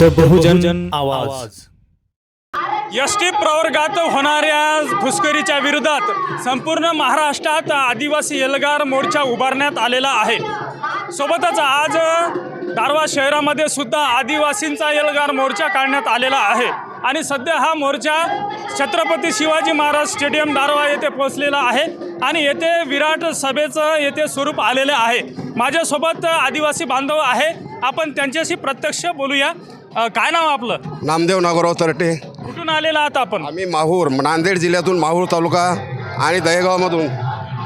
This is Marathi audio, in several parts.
द बहुजन आवाज. एस टी प्रवर्गात होणाऱ्या घुसखोरीच्या विरोधात संपूर्ण महाराष्ट्रात आदिवासी एल्गार मोर्चा उभारण्यात आलेला आहे. सोबतच आज दारवा शहरामध्ये सुद्धा आदिवासींचा एल्गार मोर्चा काढण्यात आलेला आहे. आणि सध्या हा मोर्चा छत्रपती शिवाजी महाराज स्टेडियम दारवा येथे पोहोचलेला आहे आणि येथे विराट सभेचं येथे स्वरूप आलेले आहे. माझ्यासोबत आदिवासी बांधव आहे. आपण त्यांच्याशी प्रत्यक्ष बोलूया. अ, काय नाव आपलं? नामदेव नागोराव तरटे. कुठून आलेला आहात आपण? आम्ही माहूर नांदेड जिल्ह्यातून माहूर तालुका आणि दहेगावमधून.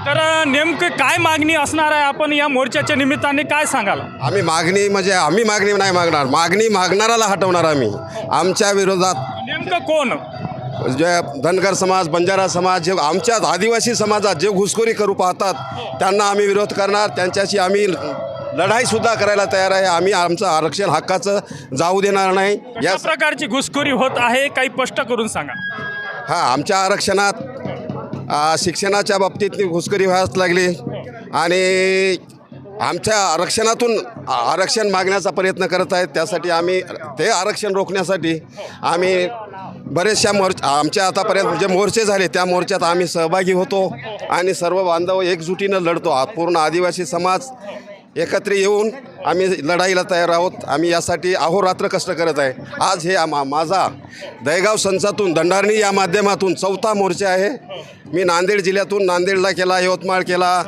तर नेमकं काय मागणी असणार आहे आपण या मोर्चाच्या निमित्ताने? काय सांगाल? आम्ही मागणी म्हणजे आम्ही मागणी नाही मागणार. मागणी मागणाराला हटवणार आम्ही. आमच्या विरोधात. नेमकं कोण? जे धनगर समाज बंजारा समाज जे आमच्या आदिवासी समाजात जे घुसखोरी करू पाहतात त्यांना आम्ही विरोध करणार. त्यांच्याशी आम्ही लढाईसुद्धा करायला तयार आहे. आम्ही आमचं आरक्षण हक्काचं जाऊ देणार नाही. या प्रकारची घुसखोरी होत आहे काही स्पष्ट करून सांगा. हां आमच्या आरक्षणात आ, शिक्षणाच्या बाबतीत घुसखोरी व्हायच लागली. आणि आमच्या आरक्षणातून आरक्षण मागण्याचा प्रयत्न करत आहेत. त्यासाठी आम्ही ते आरक्षण रोखण्यासाठी आम्ही बरेचशा मोर्च आमच्या आतापर्यंत जे मोर्चे झाले त्या मोर्चात आम्ही सहभागी होतो. आणि सर्व बांधव एकजुटीनं लढतो. पूर्ण आदिवासी समाज एकत्र येऊन आम्ही लढाईला तयार आहोत. आम्ही यासाठी अहोरात्र कष्ट करत आहे. आज हे आमा माझा दहेगाव संचातून दंडारणी या माध्यमातून चौथा मोर्चा आहे. मी नांदेड जिल्ह्यातून नांदेडला केला यवतमाळ केला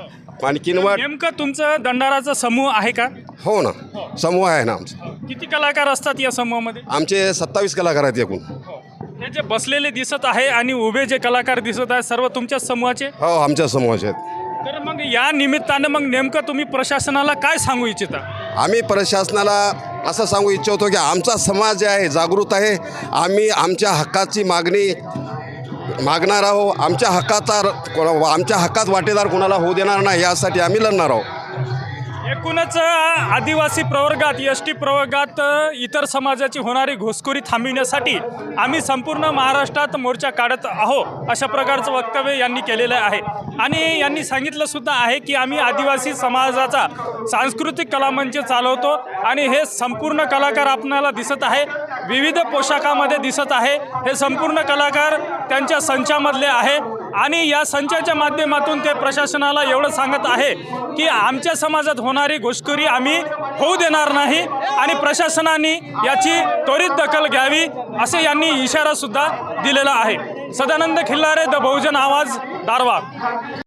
आणि किनवट नेमकं तुमचं दंडाराचा समूह आहे का? हो ना. समूह आहे ना आमचा. किती कलाकार असतात या समूहामध्ये? आमचे सत्तावीस कलाकार आहेत एकूण. हे जे बसलेले दिसत आहे आणि उभे जे कलाकार दिसत आहे सर्व तुमच्याच समूहाचे? हो आमच्या समूहाचे आहेत. तर मग या निमित्तानं मग नेमकं तुम्ही प्रशासनाला काय सांगू इच्छिता? आम्ही प्रशासनाला असं सांगू इच्छितो की आमचा समाज जे आहे जागृत आहे. आम्ही आमच्या हक्काची मागणी मागणार आहोत. आमच्या हक्काचा आमच्या हक्कात वाटेदार कोणाला होऊ देणार नाही यासाठी आम्ही लढणार आहोत. एकूणच आदिवासी प्रवर्गात एस टी प्रवर्गात इतर समाजाची होणारी घुसखोरी थांबविण्यासाठी आम्ही संपूर्ण महाराष्ट्रात मोर्चा काढत आहो अशा प्रकारचं वक्तव्य यांनी केलेलं आहे. आणि यांनी सांगितलं सुद्धा आहे की आम्ही आदिवासी समाजाचा सांस्कृतिक कलामंच चालवतो आणि हे संपूर्ण कलाकार आपणाला दिसत आहे विविध पोशाखामध्ये दिसत आहे. हे संपूर्ण कलाकार त्यांच्या संचामधले आहे. आणि या संचाच्या माध्यमातून ते प्रशासनाला एवढं सांगत आहे की आमच्या समाजात होणारी घुसखोरी आम्ही होऊ देणार नाही आणि प्रशासनाने याची त्वरित दखल घ्यावी असे यांनी इशारासुद्धा दिलेला आहे. सदानंद खिल्लारे द बहुजन आवाज दारवा